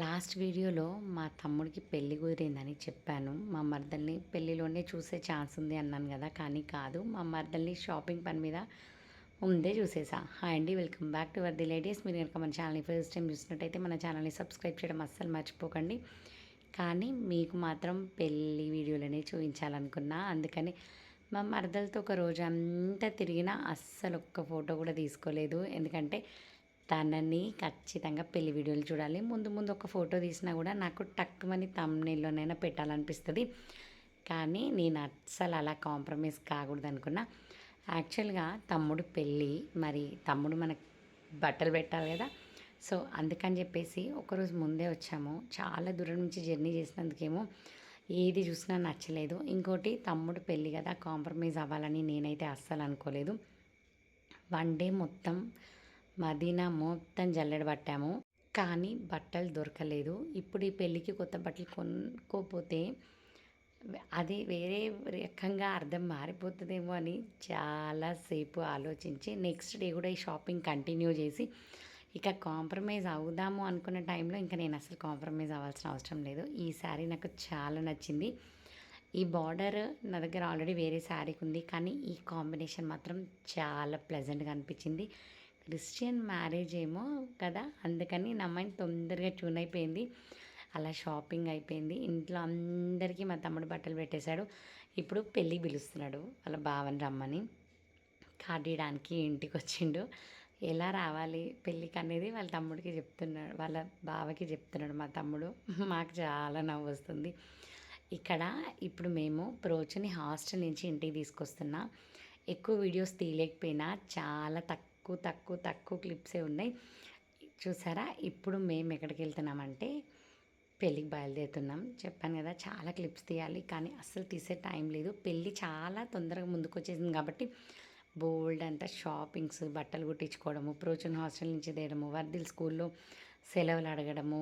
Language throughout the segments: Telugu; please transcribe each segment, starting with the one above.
లాస్ట్ వీడియోలో మా తమ్ముడికి పెళ్ళి కుదిరిందని చెప్పాను. మా మరదల్ని పెళ్ళిలోనే చూసే ఛాన్స్ ఉంది అన్నాను కదా కానీ కాదు. మా మరదల్ని షాపింగ్ పని మీద ఉందే చూసేసా. హాయ్ అండి welcome back to our the ladies. మీరు కనుక మన ఛానల్ని ఫస్ట్ టైం చూసినట్టయితే మన ఛానల్ని సబ్స్క్రైబ్ చేయడం అస్సలు మర్చిపోకండి. కానీ మీకు మాత్రం పెళ్ళి వీడియోలనే చూపించాలనుకున్నా. అందుకని మా మరదలతో ఒక రోజు అంతా తిరిగినా అస్సలు ఒక్క ఫోటో కూడా తీసుకోలేదు. ఎందుకంటే తనని ఖచ్చితంగా పెళ్ళి వీడియోలు చూడాలి. ముందు ముందు ఒక ఫోటో తీసినా కూడా నాకు టక్కుమని తమ్నేల్లోనైనా పెట్టాలనిపిస్తుంది. కానీ నేను అస్సలు అలా కాంప్రమైజ్ కాకూడదు అనుకున్నా. యాక్చువల్గా తమ్ముడు పెళ్ళి మరి తమ్ముడు మనకు బట్టలు పెట్టాలి కదా. సో అందుకని చెప్పేసి ఒకరోజు ముందే వచ్చాము. చాలా దూరం నుంచి జర్నీ చేసినందుకేమో ఏది చూసినా నచ్చలేదు. ఇంకోటి తమ్ముడు పెళ్ళి కదా కాంప్రమైజ్ అవ్వాలని నేనైతే అస్సలు అనుకోలేదు. వన్ డే మొత్తం మదీనా మొత్తం జల్లెడ పట్టాము. కానీ బట్టలు దొరకలేదు. ఇప్పుడు ఈ పెళ్ళికి కొత్త బట్టలు కొనుక్కోపోతే అది వేరే రకంగా అర్థం మారిపోతుందేమో అని చాలాసేపు ఆలోచించి నెక్స్ట్ డే కూడా ఈ షాపింగ్ కంటిన్యూ చేసి ఇక కాంప్రమైజ్ అవుదాము అనుకున్న టైంలో ఇంకా నేను అసలు కాంప్రమైజ్ అవ్వాల్సిన అవసరం లేదు. ఈ శారీ నాకు చాలా నచ్చింది. ఈ బార్డర్ నా దగ్గర ఆల్రెడీ వేరే శారీకి ఉంది. కానీ ఈ కాంబినేషన్ మాత్రం చాలా ప్లెజెంట్గా అనిపించింది. క్రిస్టియన్ మ్యారేజ్ ఏమో కదా అందుకని నా మైండ్ తొందరగా ట్యూన్ అయిపోయింది. అలా షాపింగ్ అయిపోయింది. ఇంట్లో అందరికీ మా తమ్ముడు బట్టలు పెట్టేశాడు. ఇప్పుడు పెళ్ళి పిలుస్తున్నాడు వాళ్ళ బావని రమ్మని. కాడీయడానికి ఇంటికి వచ్చిండు. ఎలా రావాలి? పెళ్ళికి అనేది వాళ్ళ తమ్ముడికి చెప్తున్నాడు వాళ్ళ బావకి చెప్తున్నాడు మా తమ్ముడు. మాకు చాలా నవ్వు వస్తుంది. ఇక్కడ ఇప్పుడు మేము ప్రోచుని హాస్టల్ నుంచి ఇంటికి తీసుకొస్తున్నా. ఎక్కువ వీడియోస్ తీయలేకపోయినా చాలా తక్కువ తక్కువ తక్కువ తక్కువ క్లిప్సే ఉన్నాయి. చూసారా? ఇప్పుడు మేము ఎక్కడికి వెళ్తున్నామంటే పెళ్ళికి బయలుదేరుతున్నాం. చెప్పాను కదా చాలా క్లిప్స్ తీయాలి కానీ అస్సలు తీసే టైం లేదు. పెళ్ళి చాలా తొందరగా ముందుకు వచ్చేసింది కాబట్టి బోల్డ్ అంతా షాపింగ్స్ బట్టలు కుట్టించుకోవడము ప్రోచన్ హాస్టల్ నుంచి తీయడము వర్దిల్ స్కూల్లో సెలవులు అడగడము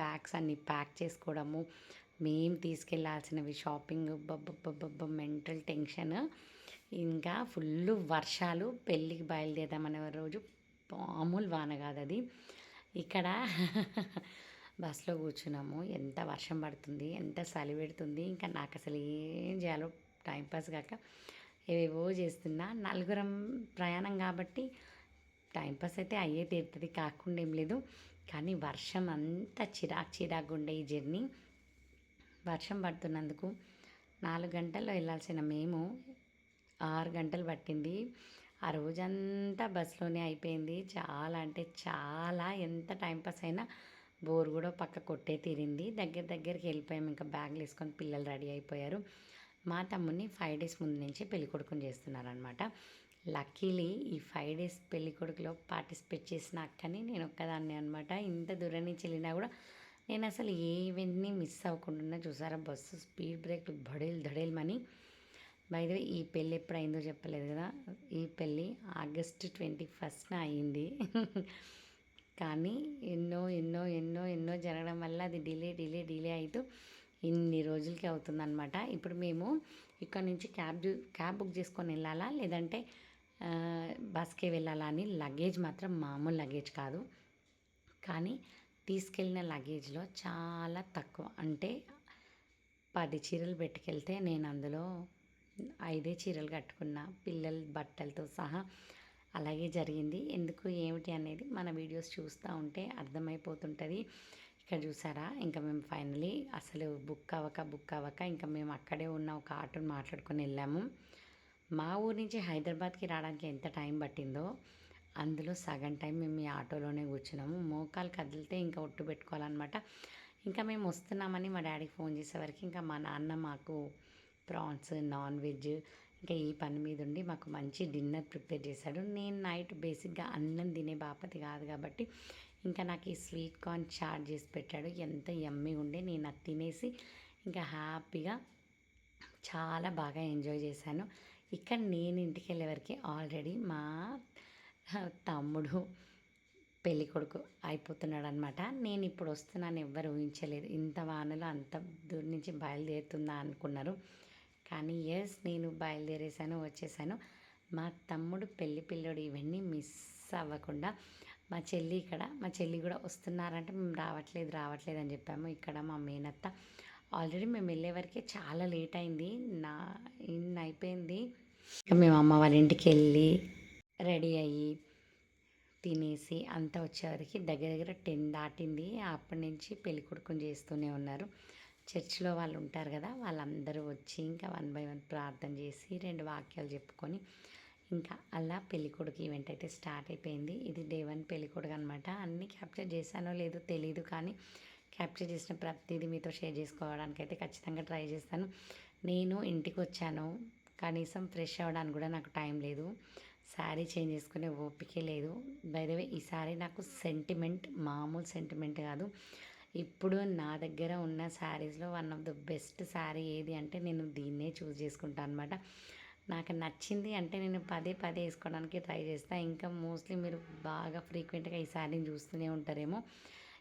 బ్యాగ్స్ అన్నీ ప్యాక్ చేసుకోవడము మేము తీసుకెళ్ళాల్సినవి షాపింగ్ బబ్బబ్బబ్బ మెంటల్ టెన్షన్. ఇంకా ఫుల్ వర్షాలు పెళ్ళికి బయలుదేరదామనే రోజు మామూలు వాన కాదు అది ఇక్కడ బస్సులో కూర్చున్నాము. ఎంత వర్షం పడుతుంది ఎంత చలి పెడుతుంది ఇంకా నాకు అసలు ఏం చేయాలో టైంపాస్ కాక ఏవేవో చేస్తున్నా. నలుగురం ప్రయాణం కాబట్టి టైంపాస్ అయితే అయ్యే తీరుతుంది కాకుండా ఏం లేదు. కానీ వర్షం అంతా చిరాకు చిరాకు ఉండే ఈ జర్నీ. వర్షం పడుతున్నందుకు నాలుగు గంటల్లో వెళ్ళాల్సిన మేము ఆరు గంటలు పట్టింది. ఆ రోజంతా బస్సులోనే అయిపోయింది. చాలా అంటే చాలా ఎంత టైంపాస్ అయినా బోర్ కూడా పక్క కొట్టే తీరింది. దగ్గర దగ్గరికి వెళ్ళిపోయాము ఇంకా బ్యాగ్లు వేసుకొని పిల్లలు రెడీ అయిపోయారు. మా తమ్ముడిని ఫైవ్ డేస్ ముందు నుంచి పెళ్ళి కొడుకుని చేస్తున్నారనమాట లక్కీలీ ఈ ఫైవ్ డేస్ పెళ్ళి కొడుకులో పార్టిసిపేట్ చేసిన అక్కని నేను ఒక్కదాన్ని అనమాట ఇంత దూరం నుంచి వెళ్ళినా కూడా నేను అసలు ఏ ఈవెంట్ని మిస్ అవ్వకుండా చూసారా? బస్సు స్పీడ్ బ్రేక్లు ధడేలు ధడేలమని బయట ఈ పెళ్ళి ఎప్పుడు అయిందో చెప్పలేదు కదా? ఈ పెళ్ళి ఆగస్ట్ ట్వంటీ ఫస్ట్న అయింది కానీ ఎన్నో ఎన్నో ఎన్నో ఎన్నో జరగడం వల్ల అది డిలే డిలే డిలే అవుతూ ఇన్ని రోజులకి అవుతుందన్నమాట. ఇప్పుడు మేము ఇక్కడ నుంచి క్యాబ్ క్యాబ్ బుక్ చేసుకొని వెళ్ళాలా? లేదంటే బస్కే వెళ్ళాలా అని? లగేజ్ మాత్రం మామూలు లగేజ్ కాదు. కానీ తీసుకెళ్ళిన లగేజ్లో చాలా తక్కువ. అంటే పది చీరలు పెట్టుకెళ్తే నేను అందులో ఐదే చీరలు కట్టుకున్న పిల్లల బట్టలతో సహా అలాగే జరిగింది. ఎందుకు ఏమిటి అనేది మన వీడియోస్ చూస్తూ ఉంటే అర్థమైపోతుంటుంది. ఇక్కడ చూసారా ఇంకా మేము ఫైనలీ అసలు బుక్ అవ్వక బుక్ అవ్వక ఇంకా మేము అక్కడే ఉన్న ఒక ఆటోని మాట్లాడుకొని వెళ్ళాము. మా ఊరి నుంచి హైదరాబాద్కి రావడానికి ఎంత టైం పట్టిందో అందులో సగం టైం మేము ఈ ఆటోలోనే కూర్చున్నాము. మోకాలు కదిలితే ఇంకా ఒట్టు పెట్టుకోవాలన్నమాట. ఇంకా మేము వస్తున్నామని మా డాడీకి ఫోన్ చేసేవరకు ఇంకా మా నాన్న మాకు ప్రాన్స్ నాన్ వెజ్ ఇంకా ఈ పని మీద ఉండి మాకు మంచి డిన్నర్ ప్రిపేర్ చేశాడు. నేను నైట్ బేసిక్గా అన్నం తినే బాపతి కాదు కాబట్టి ఇంకా నాకు ఈ స్వీట్ కార్న్ చాట్ చేసి పెట్టాడు. ఎంత ఎమ్మి ఉండే నేను అది తినేసి ఇంకా హ్యాపీగా చాలా బాగా ఎంజాయ్ చేశాను. ఇక్కడ నేను ఇంటికి వెళ్ళేవరకు ఆల్రెడీ మా తమ్ముడు పెళ్ళి కొడుకు అయిపోతున్నాడు అనమాట నేను ఇప్పుడు వస్తున్నాను ఎవ్వరు ఊహించలేదు. ఇంత వానలో అంత దూరం నుంచి బయలుదేరుతుందా అనుకున్నారు. కానీ ఎస్ నేను బయలుదేరేసాను వచ్చేసాను మా తమ్ముడు పెళ్ళి పిల్లడు ఇవన్నీ మిస్ అవ్వకుండా మా చెల్లి ఇక్కడ మా చెల్లి కూడా వస్తున్నారంటే మేము రావట్లేదు రావట్లేదు అని చెప్పాము. ఇక్కడ మా మేనత్త ఆల్రెడీ మేము వెళ్ళే వరకే చాలా లేట్ అయింది. నా ఇన్ అయిపోయింది. ఇంకా మేము అమ్మ వాళ్ళ ఇంటికి వెళ్ళి రెడీ అయ్యి తినేసి అంతా వచ్చేవరకు దగ్గర దగ్గర టెన్ దాటింది. అప్పటి నుంచి పెళ్ళి కొడుకుని చేస్తూనే ఉన్నారు. చర్చిలో వాళ్ళు ఉంటారు కదా వాళ్ళందరూ వచ్చి ఇంకా వన్ బై వన్ ప్రార్థన చేసి రెండు వాక్యాలు చెప్పుకొని ఇంకా అలా పెళ్ళికొడుకు ఈవెంట్ అయితే స్టార్ట్ అయిపోయింది. ఇది డే వన్ పెళ్ళికొడుకు అనమాట అన్నీ క్యాప్చర్ చేశానో లేదో తెలియదు కానీ క్యాప్చర్ చేసిన ప్రతిదీ మీతో షేర్ చేసుకోవడానికి అయితే ఖచ్చితంగా ట్రై చేస్తాను. నేను ఇంటికి వచ్చాను. కనీసం ఫ్రెష్ అవ్వడానికి కూడా నాకు టైం లేదు. శారీ చేంజ్ చేసుకునే ఓపికే లేదు. బైదవే ఈ శారీ నాకు సెంటిమెంట్ మామూలు సెంటిమెంట్ కాదు. ఇప్పుడు నా దగ్గర ఉన్న శారీస్లో one of the best sari ఏది అంటే నేను దీన్నే చూస్ చేసుకుంటాను అనమాట నాకు నచ్చింది అంటే నేను పదే పదే వేసుకోవడానికి ట్రై చేస్తాను ఇంకా మోస్ట్లీ మీరు బాగా ఫ్రీక్వెంట్గా ఈ శారీని చూస్తూనే ఉంటారేమో.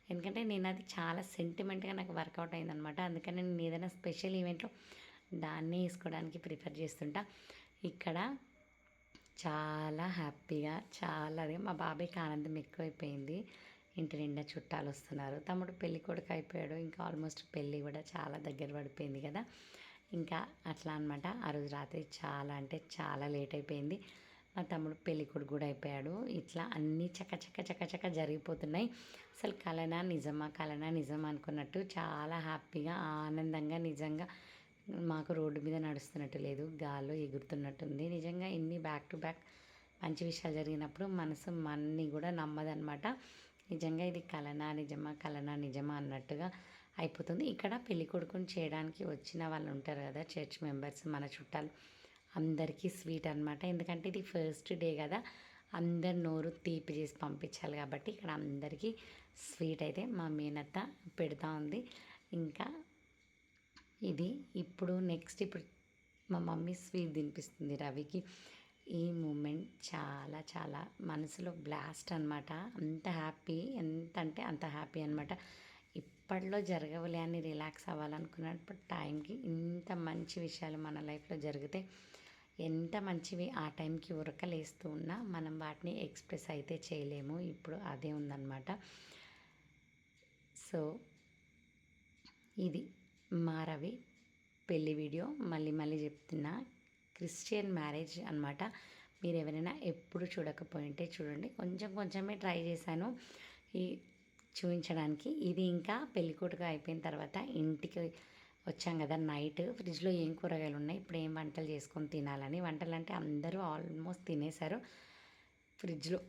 ఎందుకంటే నేను అది చాలా సెంటిమెంట్గా నాకు వర్కౌట్ అయిందనమాట అందుకని నేను ఏదైనా స్పెషల్ ఈవెంట్లో దాన్నే వేసుకోవడానికి ప్రిఫర్ చేస్తుంటా. ఇక్కడ చాలా హ్యాపీగా చాలా మా బాబాయ్కి ఆనందం ఎక్కువైపోయింది. ఇంటి నిండా చుట్టాలు వస్తున్నారు తమ్ముడు పెళ్ళి కొడుకు అయిపోయాడు. ఇంకా ఆల్మోస్ట్ పెళ్ళి కూడా చాలా దగ్గర పడిపోయింది కదా. ఇంకా అట్లా అనమాట ఆ రోజు రాత్రి చాలా అంటే చాలా లేట్ అయిపోయింది. మా తమ్ముడు పెళ్ళి కొడుకు కూడా అయిపోయాడు. ఇట్లా అన్నీ చక్క చక్క చక్క చక్క జరిగిపోతున్నాయి. అసలు కలనా నిజమా? కలనా నిజమా అనుకున్నట్టు చాలా హ్యాపీగా ఆనందంగా నిజంగా మాకు రోడ్డు మీద నడుస్తున్నట్టు లేదు. గాల్లో ఎగురుతున్నట్టుంది. నిజంగా ఇన్ని బ్యాక్ టు బ్యాక్ మంచి విషయాలు జరిగినప్పుడు మనసు మన్ని కూడా నమ్మదనమాట నిజంగా ఇది కలనా నిజమా కలనా నిజమా అన్నట్టుగా అయిపోతుంది. ఇక్కడ పెళ్ళి కొడుకుని చేయడానికి వచ్చిన వాళ్ళు ఉంటారు కదా చర్చ్ మెంబర్స్ మన చుట్టాలు. అందరికీ స్వీట్ అనమాట ఎందుకంటే ఇది ఫస్ట్ డే కదా అందరు నోరు తీపి చేసి పంపించాలి కాబట్టి ఇక్కడ అందరికీ స్వీట్ అయితే మా మేనత్త పెడతా ఉంది. ఇంకా ఇది ఇప్పుడు నెక్స్ట్ ఇప్పుడు మా మమ్మీ స్వీట్ తినిపిస్తుంది రవికి. ఈ మూమెంట్ చాలా చాలా మనసులో బ్లాస్ట్ అనమాట అంత హ్యాపీ ఎంత అంటే అంత హ్యాపీ అనమాట ఇప్పట్లో జరగవులే అని రిలాక్స్ అవ్వాలనుకున్నప్పుడు టైంకి ఇంత మంచి విషయాలు మన లైఫ్లో జరిగితే ఎంత మంచివి ఆ టైంకి ఉరకలేస్తూ ఉన్నా మనం వాటిని ఎక్స్ప్రెస్ అయితే చేయలేము. ఇప్పుడు అదే ఉందన్నమాట. సో ఇది మా రవి పెళ్ళి వీడియో. మళ్ళీ మళ్ళీ చెప్తున్నా. క్రిస్టియన్ మ్యారేజ్ అనమాట మీరు ఎవరైనా ఎప్పుడు చూడకపోయింటే చూడండి. కొంచెం కొంచెమే ట్రై చేశాను ఈ చూపించడానికి ఇది ఇంకా పెళ్ళికొడుకు అయిపోయిన తర్వాత ఇంటికి వచ్చాం కదా నైట్. ఫ్రిడ్జ్లో ఏం కూరగాయలు ఉన్నాయి? ఇప్పుడు ఏం వంటలు చేసుకొని తినాలని. వంటలు అంటే అందరూ ఆల్మోస్ట్ తినేశారు. ఫ్రిడ్జ్లో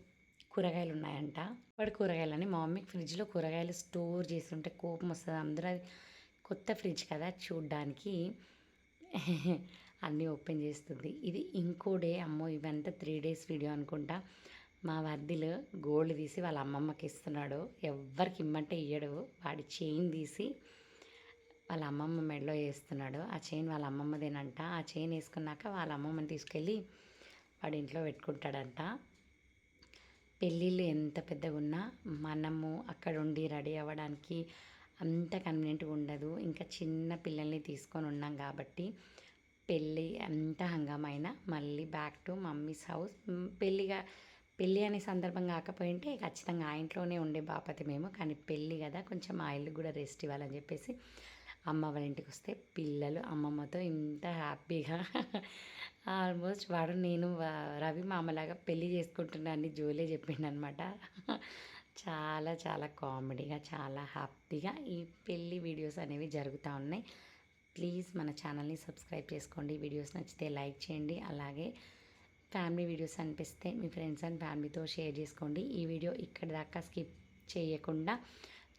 కూరగాయలు ఉన్నాయంట. ఇప్పటి కూరగాయలని మా మమ్మీ ఫ్రిడ్జ్లో కూరగాయలు స్టోర్ చేస్తుంటే కోపం వస్తుంది. అందరూ అది కొత్త ఫ్రిడ్జ్ కదా చూడ్డానికి. అన్నీ ఓపెన్ చేస్తుంది. ఇది ఇంకో డే అమ్మో ఇవంతా త్రీ డేస్ వీడియో అనుకుంటా. మా వర్దిలో గోల్డ్ తీసి వాళ్ళ అమ్మమ్మకి ఇస్తున్నాడు. ఎవ్వరికి ఇమ్మంటే ఇయ్యడు. వాడి చైన్ తీసి వాళ్ళ అమ్మమ్మ మెడలో వేస్తున్నాడు. ఆ చైన్ వాళ్ళ అమ్మమ్మదేనంట. ఆ చైన్ వేసుకున్నాక వాళ్ళ అమ్మమ్మని తీసుకెళ్ళి వాడి ఇంట్లో పెట్టుకుంటాడంట. పెళ్ళిళ్ళు ఎంత పెద్దగా ఉన్నా మనము అక్కడ ఉండి రెడీ అవ్వడానికి అంత కన్వీనియంట్గా ఉండదు. ఇంకా చిన్న పిల్లల్ని తీసుకొని ఉన్నాం కాబట్టి పెళ్ళి అంత హంగామైనా మళ్ళీ బ్యాక్ టు మమ్మీస్ హౌస్ పెళ్ళిగా పెళ్ళి అనే సందర్భం కాకపోయింటే ఖచ్చితంగా ఆ ఇంట్లోనే ఉండే బాపతి మేము. కానీ పెళ్ళి కదా కొంచెం ఆ ఇల్లు కూడా రెస్ట్ ఇవ్వాలని చెప్పేసి అమ్మ వాళ్ళ ఇంటికి వస్తే పిల్లలు అమ్మమ్మతో ఇంత హ్యాపీగా ఆల్మోస్ట్ వాడు నేను రవి మామలాగా పెళ్ళి చేసుకుంటున్నా అని జోలే చెప్పిండు అనమాట చాలా చాలా కామెడీగా చాలా హ్యాపీగా ఈ పెళ్ళి వీడియోస్ అనేవి జరుగుతూ ఉన్నాయి. ప్లీజ్ మన ఛానల్ని సబ్స్క్రైబ్ చేసుకోండి. వీడియోస్ నచ్చితే లైక్ చేయండి. అలాగే ఫ్యామిలీ వీడియోస్ అనిపిస్తే మీ ఫ్రెండ్స్ అండ్ ఫ్యామిలీతో షేర్ చేసుకోండి. ఈ వీడియో ఇక్కడ దాకా స్కిప్ చేయకుండా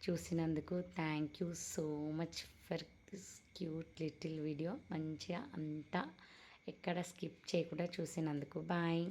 చూసినందుకు thank you so much for this cute little video. మంచిగా అంతా ఎక్కడ స్కిప్ చేయకుండా చూసినందుకు. బాయ్.